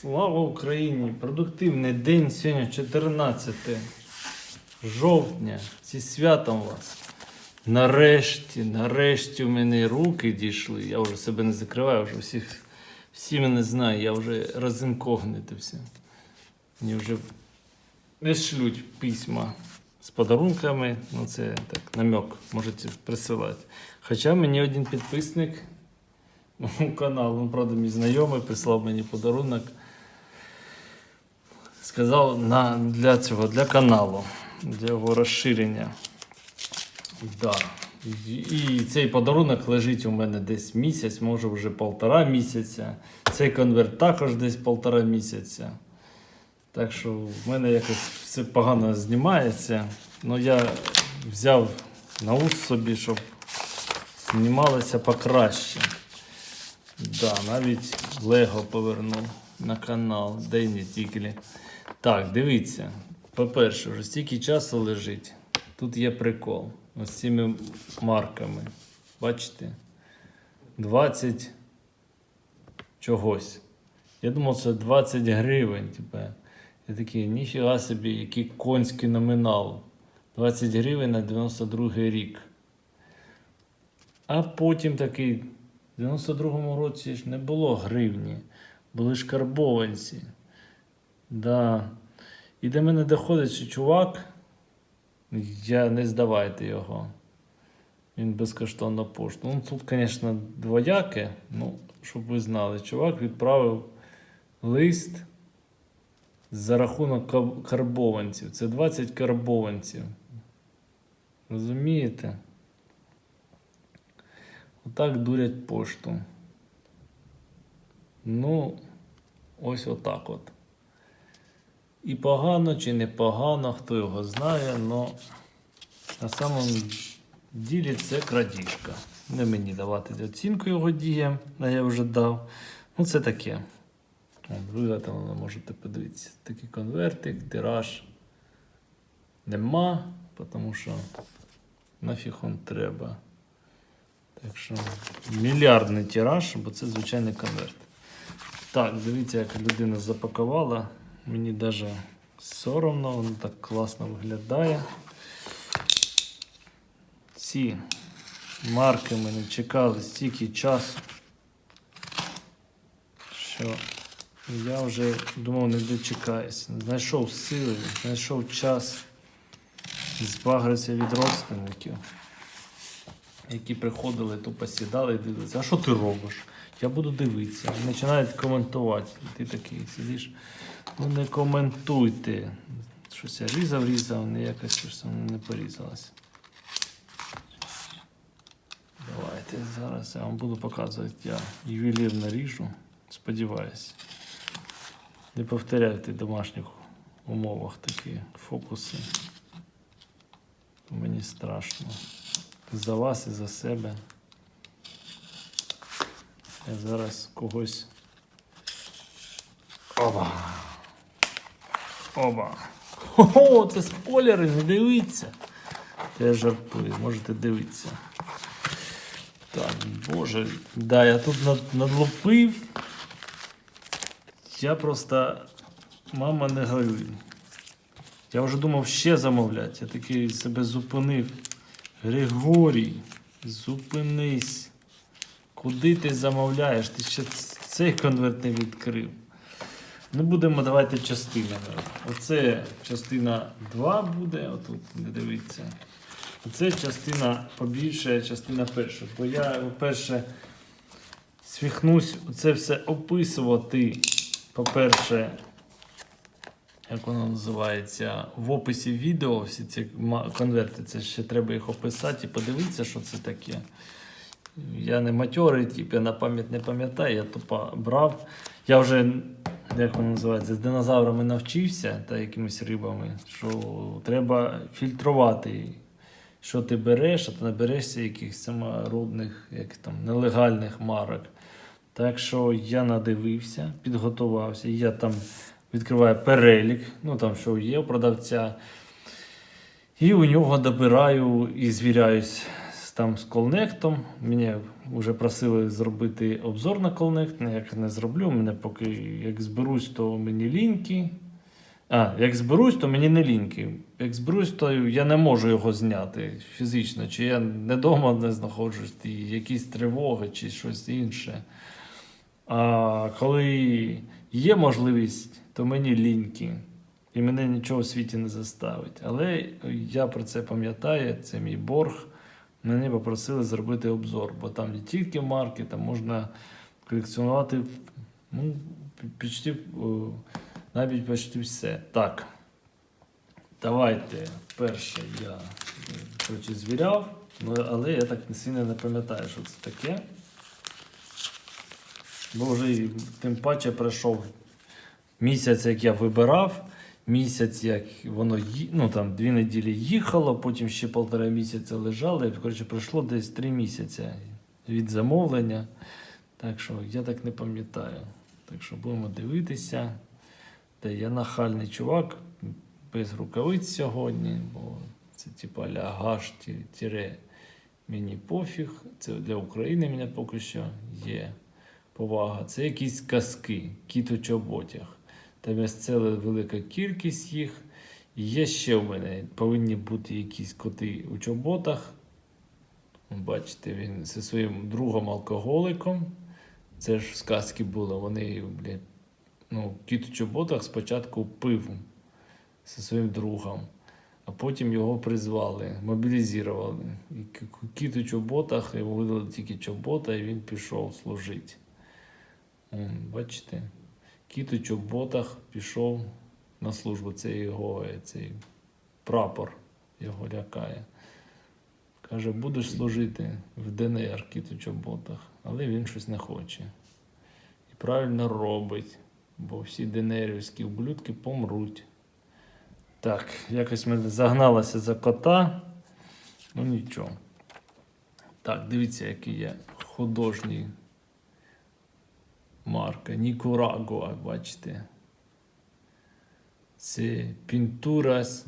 Слава Україні! Продуктивний день сьогодні 14 жовтня. Зі святом вас. Нарешті, нарешті в мене руки дійшли. Я вже себе не закриваю, вже всіх, всі мене знають, я вже розінкогнито все. Мені вже не шлють письма з подарунками. Ну, це так, намек, можете присилати. Хоча мені один підписник каналу, ну, правда, мій знайомий прислав мені подарунок. Сказав на, для цього, для каналу, для його розширення. Да. І, цей подарунок лежить у мене десь місяць, може вже полтора місяця. Цей конверт також десь полтора місяця. Так що в мене якось все погано знімається. Ну я взяв на ус собі, щоб знімалося покраще. Да, навіть Лего повернув на канал, де й не тільки. Так, дивіться. По-перше, вже стільки часу лежить. Тут є прикол. Ось цими марками. Бачите? 20 чогось. Я думав, що 20 гривень. Типа. Я такий, ніфіга собі, який конський номінал. 20 гривень на 92 рік. А потім такий, в 92-му році ж не було гривні, були ж карбованці. Да. І до мене доходить, що чувак, я не здавайте його. Він безкоштовно пошту. Ну, тут, звісно, двояке, ну, щоб ви знали, чувак відправив лист за рахунок карбованців. Це 20 карбованців. Розумієте? Отак дурять пошту. Ну, ось отак от. І погано чи не погано, хто його знає, але на самом ділі це крадіжка. Не мені давати оцінку його діям, а я вже дав. Ну, це таке. От, Виготовлено, можете подивитися. Такий конвертик, тираж нема, тому що нафіг он треба. Так що мільярдний тираж, бо це звичайний конверт. Так, дивіться, як людина запакувала. Мені навіть соромно, воно так класно виглядає. Ці марки мене чекали стільки часу, що я вже думав, не дочекаюсь. Знайшов сили, знайшов час збагритися від родственників, які приходили, тупо сідали і дивилися, а що ти робиш? Я буду дивитися. Починають коментувати. Ти такий сидиш. Ну не коментуйте. Щось я різав, різав, не якось щось не порізалося. Давайте зараз я вам буду показувати. Я ювелірно ріжу. Сподіваюся. Не повторяйте в домашніх умовах такі фокуси. Мені страшно. За вас і за себе. Я зараз когось. Оба. Оба. Хо-хо, це спойлери, не дивіться. Я жартую, можете дивитися. Так, боже. Да, я тут над, надлупив. Я просто. Мама не горюй. Я вже думав ще замовляти. Я такий себе зупинив. Григорій, зупинись. Куди ти замовляєш? Ти ще цей конверт не відкрив. Ну, будемо давайте частинами. Оце частина 2 буде, отут не дивіться. Оце частина побільше, частина перша. Бо я, по-перше, свіхнусь це все описувати. По-перше, як воно називається, в описі відео всі ці конверти, це ще треба їх описати і подивитися, що це таке. Я не матьорий, тип, я на пам'ять не пам'ятаю, я тупо брав. Я вже, як воно називається, з динозаврами навчився та якимись рибами, що треба фільтрувати, що ти береш, а ти не берешся якихось саморобних, як там, нелегальних марок. Так що я надивився, підготувався, я там відкриваю перелік, ну там що є у продавця. І у нього добираю і звіряюсь там з колнектом. Мене вже просили зробити обзор на колнект. Ніяк не зроблю. Мене поки як зберусь, то мені ліньки. А, як зберусь, то мені не ліньки. Як зберусь, то я не можу його зняти фізично. Чи я не вдома не знаходжусь, і якісь тривоги, чи щось інше. А коли є можливість, то мені ліньки. І мене нічого в світі не заставить. Але я про це пам'ятаю, це мій борг. Мене попросили зробити обзор, бо там не тільки марки, там можна колекціонувати ну, почти, навіть почти все. Так. Давайте перше я коротше, звіряв, ну, але я так сильно не пам'ятаю, що це таке. Бо вже тим паче пройшов місяць, як я вибирав, місяць, як воно ну, там, дві неділі їхало, потім ще півтора місяця лежало. І, коротше, пройшло десь три місяці від замовлення. Так що я так не пам'ятаю. Так що будемо дивитися. Та я нахальний чувак, без рукавиць сьогодні, бо це типа ля гаш ті- тіре мені пофіг. Це для України мене поки що є повага. Це якісь казки, кіт у чоботях. Там є ціла велика кількість їх. І є ще в мене повинні бути якісь коти у чоботах. Бачите, він зі своїм другом алкоголиком. Це ж сказки було. Вони, блядь, ну, кіт у чоботах спочатку пив зі своїм другом, а потім його призвали, мобілізували. Кіт у чоботах, йому видали тільки чобота, і він пішов служити. Бачите? Кіт у чоботах пішов на службу. Це його цей прапор його лякає. Каже, будеш служити в ДНР кіт у чоботах, але він щось не хоче. І правильно робить, бо всі ДНРівські ублюдки помруть. Так, якось ми загналися за кота. Ну нічого. Так, дивіться, який є художній марка. Нікурагуа, бачите. Це Пінтурас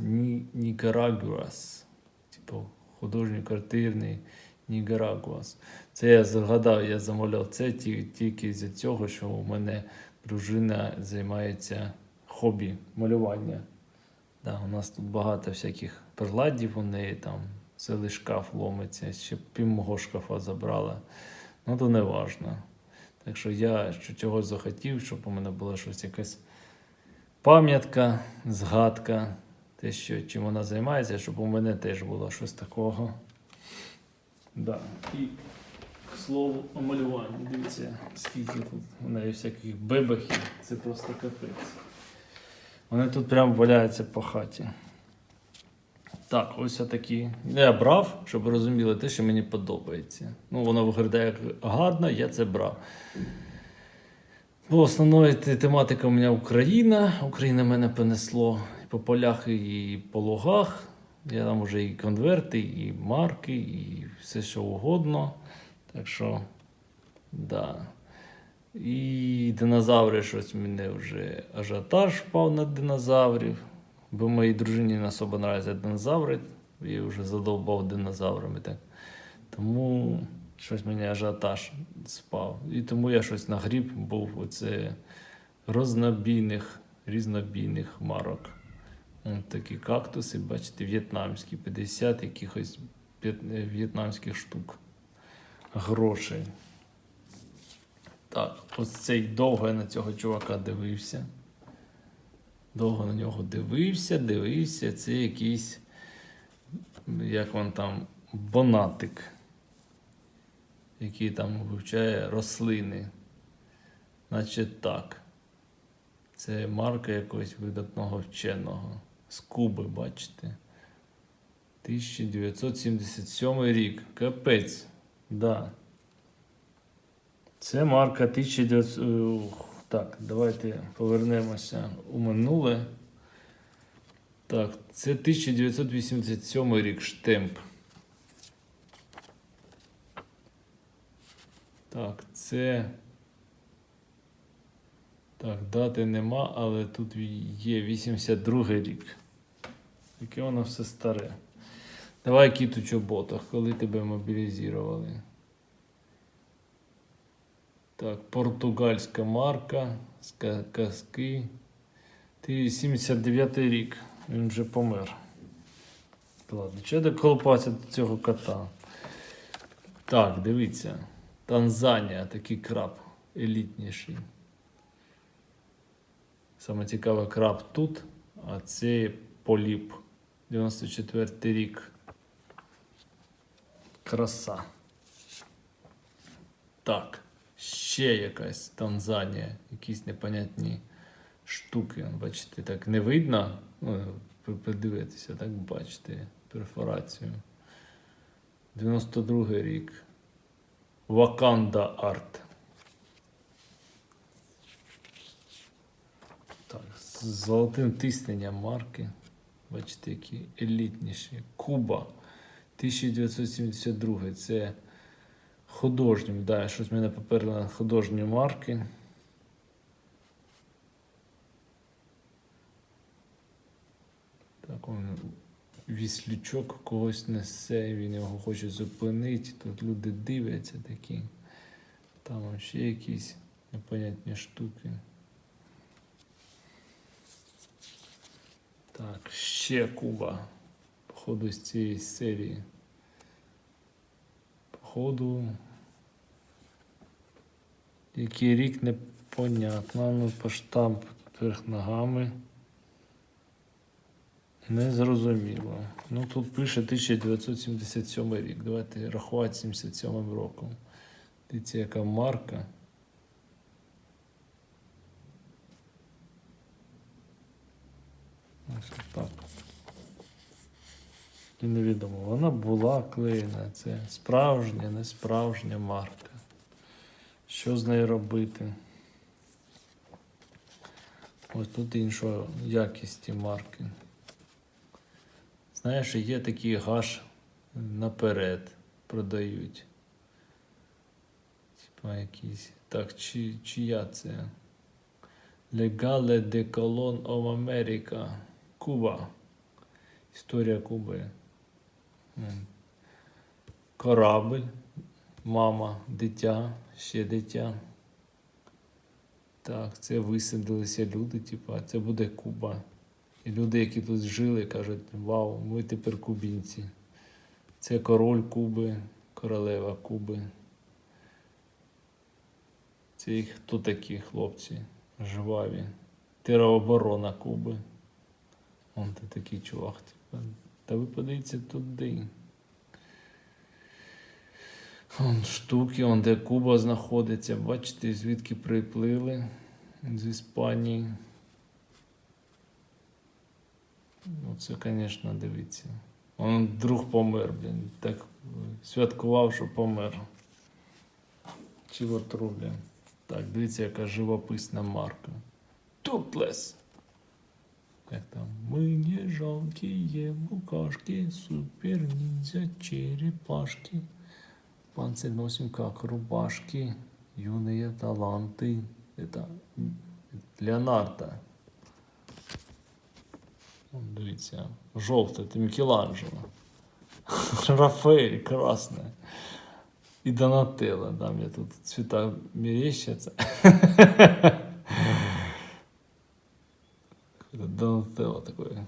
Нікарагуас. Типу художній картирний Нікарагуас. Це я згадав, я замовляв це тільки з цього, що у мене дружина займається хобі малювання. Да, у нас тут багато всяких приладів у неї, там цілий шкаф ломиться, ще пів мого шкафа забрала. Ну, то не важно. Так що я що чогось захотів, щоб у мене була щось якась пам'ятка, згадка, те, що чим вона займається, щоб у мене теж було щось такого. Да. І к слову о малюванні. Дивіться, скільки тут у неї всяких бебехів. Це просто капець. Вони тут прям валяються по хаті. Так, ось такі. Я брав, щоб ви розуміли те, що мені подобається. Ну, воно виглядає як гарно, я це брав. Бо основною тематика у мене Україна. Україна мене понесло і по полях, і по лугах. Я там вже і конверти, і марки, і все, що угодно. Так що, да. І динозаври щось мене вже ажіотаж впав на динозаврів. Бо моїй дружині не особо нравляться динозаври. Я вже задовбав динозаврами. Так. Тому щось мені ажіотаж спав. І тому я щось нагріб був оце рознобійних, різнобійних марок. Такі кактуси, бачите, в'єтнамські, 50 якихось в'єтнамських штук. Грошей. Так, ось цей довго я на цього чувака дивився. Довго на нього дивився, дивився. Це якийсь, як він там, бонатик, який там вивчає рослини. Наче так. Це марка якогось видатного вченого. З Куби, бачите. 1977 рік. Капець. Да. Це марка 1900. Так, давайте повернемося у минуле. Так, це 1987 рік штемп. Так, це. Так, дати нема, але тут є 82 рік. Яке воно все старе. Давай кіт у чоботах, коли тебе мобілізували. Так, португальська марка, казки. Ти 79 рік, він вже помер. Ладно, чого я доколупався до цього кота? Так, дивіться. Танзанія, такий краб елітніший. Саме цікаве краб тут, а це поліп. 94 рік. Краса. Так, ще якась Танзанія, якісь непонятні штуки. Бачите, так не видно. Ну, подивитися, так бачите перфорацію. 92 рік. Ваканда Арт. Так, з золотим тисненням марки. Бачите, які елітніші. Куба. 1972. Це художні. Да, щось мене поперли на художні марки. Так, он віслючок когось несе, він його хоче зупинити. Тут люди дивляться такі. Там ще якісь непонятні штуки. Так, ще Куба. Походу з цієї серії. Походу. Який рік непонятно. Ну, по штамп вверх ногами. Не зрозуміло. Ну тут пише 1977 рік. Давайте рахувати 77 роком. Дивіться, яка марка. Ось так. І невідомо. Вона була клеєна. Це справжня, не справжня марка. Що з нею робити? Ось тут іншої якісті марки. Знаєш, є такий гаш наперед продають. Типа якісь. Так, чи, чия це? Legale de Colon of America. Куба. Історія Куби. Корабль. Мама, дитя, ще дитя. Так, це висадилися люди, типа, це буде Куба. І люди, які тут жили, кажуть, вау, ми тепер кубінці. Це король Куби, королева Куби. Це хто такі хлопці? Жваві. Тероборона Куби. Он ти такий чувак, типа. Та ви подивіться туди. Вон штуки, он де Куба знаходиться. Бачите, звідки приплили з Іспанії. Ну, це, звісно, дивіться. Он друг помер, блін. Так святкував, що помер. Чого блін. Так, дивіться, яка живописна марка. Туплес. Як там? Мы не жалкие букашки, супер ниндзя черепашки. Панцирь носим как рубашки, юные таланты. Это Леонардо. Вон, Дивіться, жовте, це Мікеланджело. Рафаель, красне. І Донателло, да, мне тут цвета мерещатся. Донателло такой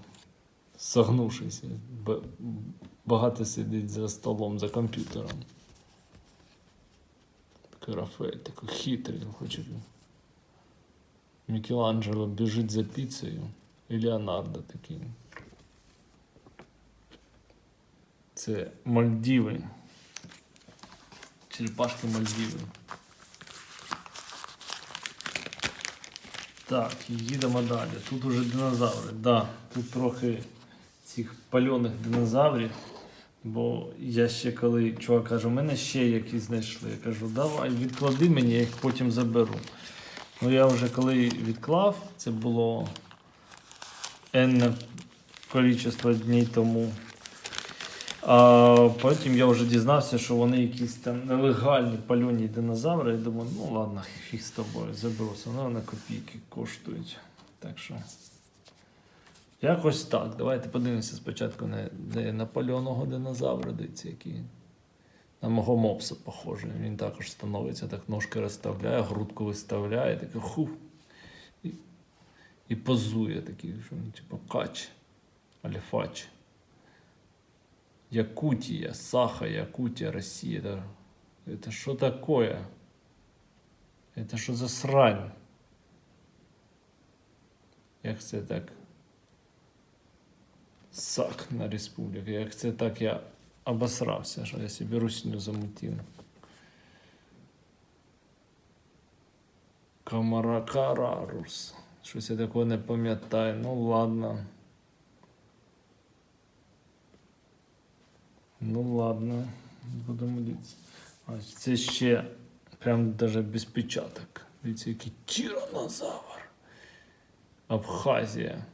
согнувшийся. Багато сидить за столом, за комп'ютером. Такий Рафаель, такий хитрий, хоче. Мікеланджело біжить за піцею. І Леонардо такий. Це Мальдіви. Черепашки Мальдіви. Так, їдемо далі. Тут уже динозаври. Да, тут трохи цих пальоних динозаврів. Бо я ще коли чувак каже, у мене ще якісь знайшли. Я кажу, давай, відклади мені, я їх потім заберу. Ну я вже коли відклав, це було енне кількість днів тому. А потім я вже дізнався, що вони якісь там нелегальні пальоні динозаври. Я думаю, ну ладно, фіг з тобою, заберу. Все одно на копійки коштують. Так що Якось так. Давайте подивимося спочатку на де Наполеоного динозавра, дивіться, який. На мого мопса похожий. Він також становиться, так ножки розставляє, грудку виставляє, такий ху. І, і позує такий, що він типу кач. Аліфач. Якутия, Саха, Якутия, Россия. Это, это что такое? Это что за срань? Як це так? Сак на республіку. Як це так я обосрався, що я собі русню замутив. Камаракарарус. Щось я такого не пам'ятаю. Ну ладно. Ну ладно, будемо дивитися. А це ще прям даже без печаток. Дивіться, який тиранозавр. Абхазія.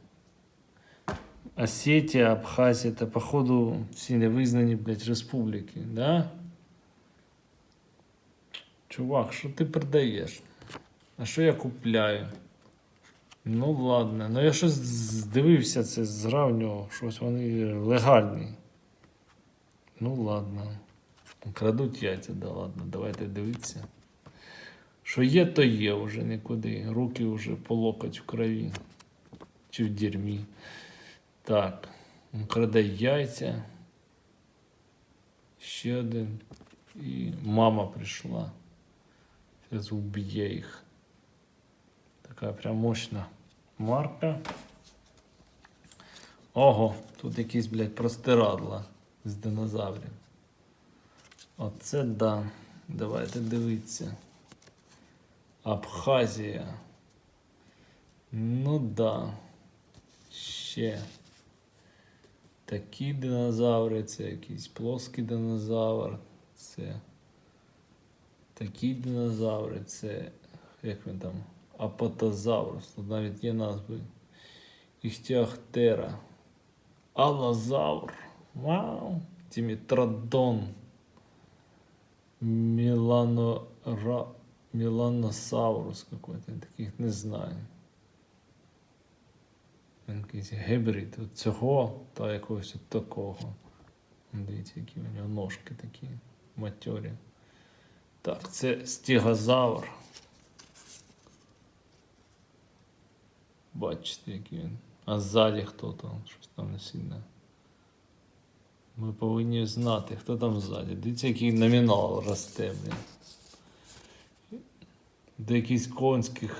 Осетія, Абхазія, це, походу, всі невизнані, блядь, республіки, да? Чувак, що ти продаєш? А що я купляю? Ну ладно, ну я щось здивився це зравнював, щось вони легальні. Ну ладно. Крадуть яйця, да ладно, давайте дивитися. Що є, то є вже нікуди. Руки вже по локоть в крові. Чи в дерьмі. Так. Краде яйця. Ще один. І мама прийшла. Зараз уб'є їх. Така прям мощна марка. Ого, тут якісь, блядь, простирадла з динозаврів. Оце да. Давайте дивитися. Абхазія. Ну да. Ще. Такі динозаври, це якийсь плоский динозавр. Це. Такі динозаври, це. Як він там? Апатозаврус. Тут навіть є назви. Іхтіахтера. Аллозавр. Вау. Тимітродон. Міланора... Міланосаурус какой-то. Я таких не знаю. Він якийсь гібрид от цього та якогось от такого. Дивіться, які у нього ножки такі матьорі. Так, це стегозавр. Бачите, який він. А ззаді хто там? Щось там не сильно. Ми повинні знати, хто там ззаді. Дивіться, який номінал росте. До якихось конських.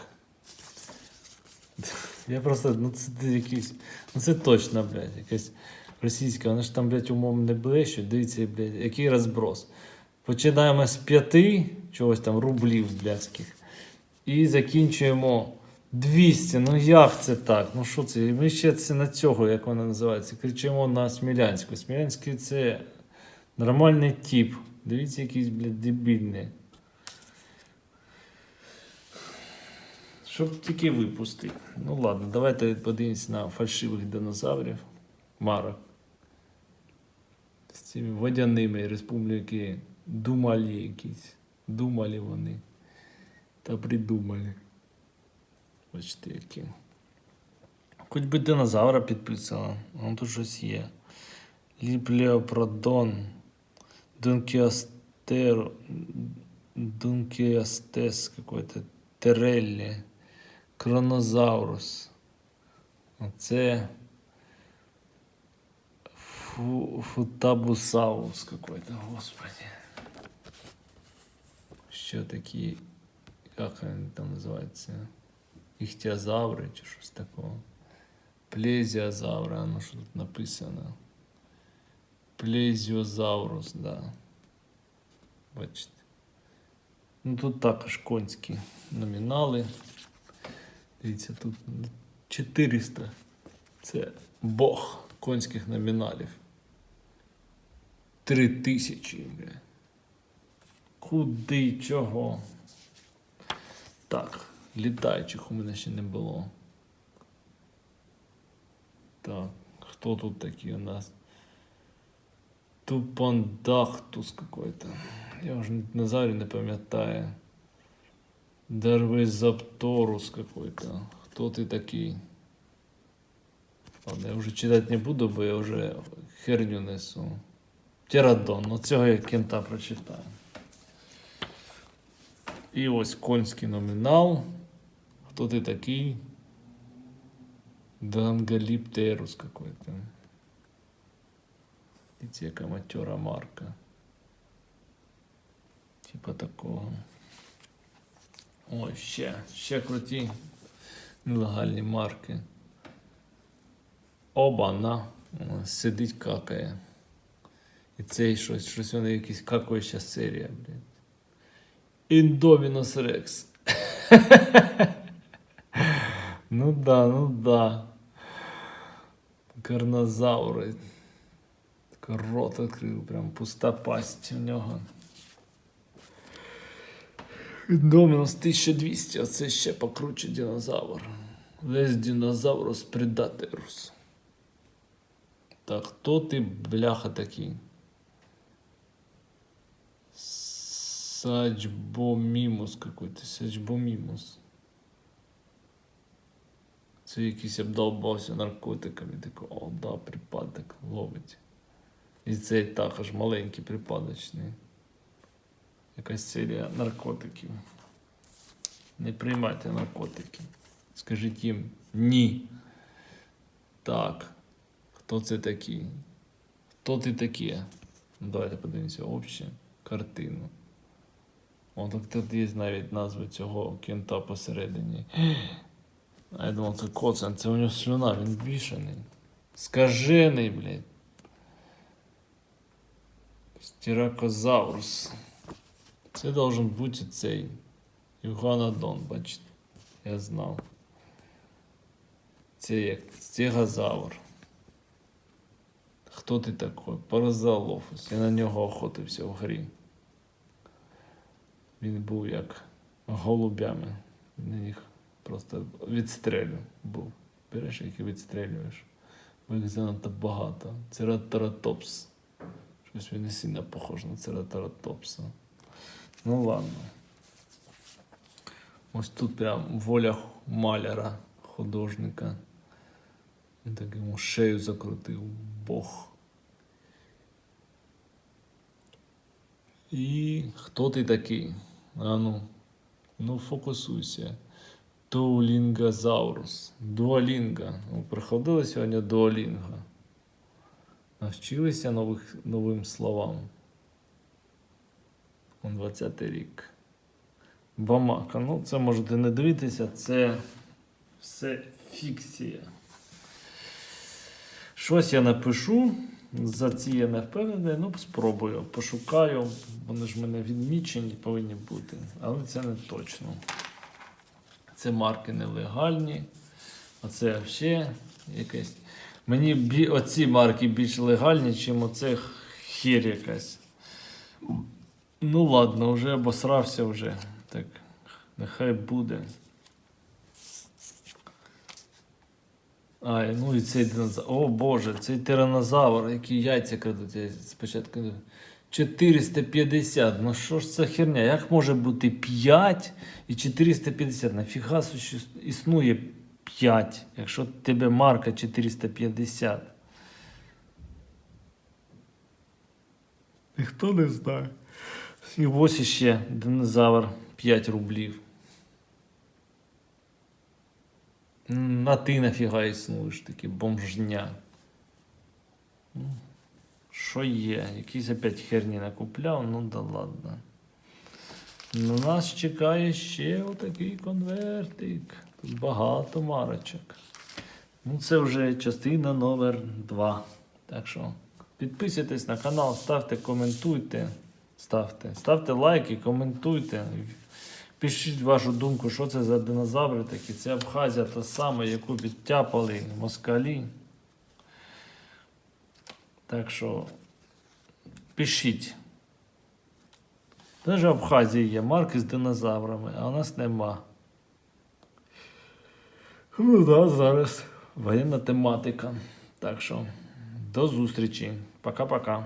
Я просто, ну це якийсь. Ну це точно, блядь, якась російська, вона ж там, блядь, умом не блещуть. Дивіться, блядь, який розброс. Починаємо з п'яти чогось там рублів блядських. І закінчуємо 200. Ну як це так? Ну що це? Ми ще це на цього, як вона називається, кричимо на Смілянську. Смілянський це нормальний тип. Дивіться, якийсь, блядь, дебільний. Щоб тільки випустити. Ну ладно, давайте подивимось на фальшивих динозаврів. Марок. З цими водяними республіки думалі якісь. Думали вони. Та придумали. Бачите, які. Хоч би динозавра підписала. Вон тут щось є. Ліплеопродон. Дункіастер. Дункіастес какой-то. Тереллі. Кронозаврус. Оце фу, футабусаурус какой-то, господи. Що такі, як вони там називаються? Іхтіозаври чи щось такого. Плезіозаври, а ну що тут написано. Плезіозаврус, да. Бачите. Ну тут також конські номінали. Дивіться, тут 400. Це Бог конських номіналів. 3000, бля. Куди чого? Так, літаючих у мене ще не було. Так, хто тут такий у нас? Тупандахтус какой-то. Я вже Назарі не пам'ятаю. Дервизапторус какой-то. Хто ти такий? Ладно, я вже читати не буду, бо я вже херню несу. Тірадон, ну цього я кента прочитаю. І ось конський номінал. Хто ти такий? Дангаліптерус какой-то. Це яка матьора марка. Типа такого. Ой, ще, ще круті нелегальні марки. Оба-на. Сидить какає. І цей щось, щось вони якісь какаюча серія, блядь. Індомінус Рекс. ну да, ну да. Карнозаври. Так Рот відкрив, прям пуста пасть у нього. Домінус 1200, а це ще покруче динозавр. Весь динозаврус предаторус. Так, хто ти, бляха, такий? Сачбомімус какой-то. Сачбомімус. Це якийсь обдолбався наркотиками. Такий, о, да, припадок ловить. І цей також маленький припадочний. Якась серія наркотиків. Не приймайте наркотики. Скажіть їм ні. Так. Хто це такий? Хто ти такі? Ну, давайте подивимося общу картину. О, так тут є навіть назва цього кента посередині. А я думав, це коцан, це у нього слюна, він бішений. Скажений, блядь. Стіракозаврус. Це должен бути цей Юганодон, бачите. Я знав. Це як стегозавр. Хто ти такий? Паразолофус. Я на нього охотився в грі. Він був як голубями. На них просто відстрелю був. Береш їх і відстрелюєш. Бо їх занадто багато. Цератаратопс. Щось він не сильно похож на цератаратопса. Ну ладно. Ось тут прям воля маляра, художника. Він так йому шею закрутив Бог. І хто ти такий? А ну, ну фокусуйся. Дуолінгозаврус. Дуолінга. Ну, приходили сьогодні дуолінга. Навчилися нових, новим словам. Он 20 рік. Бамака. Ну, це можете не дивитися, це все фікція. Щось я напишу. За ці я не впевнений. Ну, спробую, пошукаю. Вони ж мене відмічені повинні бути. Але це не точно. Це марки нелегальні. Оце взагалі якесь. Мені бі... оці марки більш легальні, ніж оце хір якась. Ну ладно, вже обосрався вже. Так, нехай буде. А, ну і цей динозавр. О Боже, цей тиранозавр, який яйця крадуть. Я спочатку. Не- 450. Ну що ж це херня? Як може бути 5 і 450? Нафіга існує 5, якщо тебе марка 450? Ніхто не знає. І ось іще динозавр 5 рублів. М, А ти нафіга існуєш такі бомжня. Що є? Якісь опять херні накупляв, ну да ладно. На нас чекає ще отакий конвертик. Тут багато марочок. Ну, це вже частина номер 2. Так що підписуйтесь на канал, ставте, коментуйте. Ставте, ставте лайки, коментуйте. Пишіть вашу думку, що це за динозаври такі. Це Абхазія та сама, яку відтяпали москалі. Так що пишіть. Навіть в Абхазії є марки з динозаврами, а у нас нема. Ну да, зараз воєнна тематика. Так що до зустрічі. Пока-пока.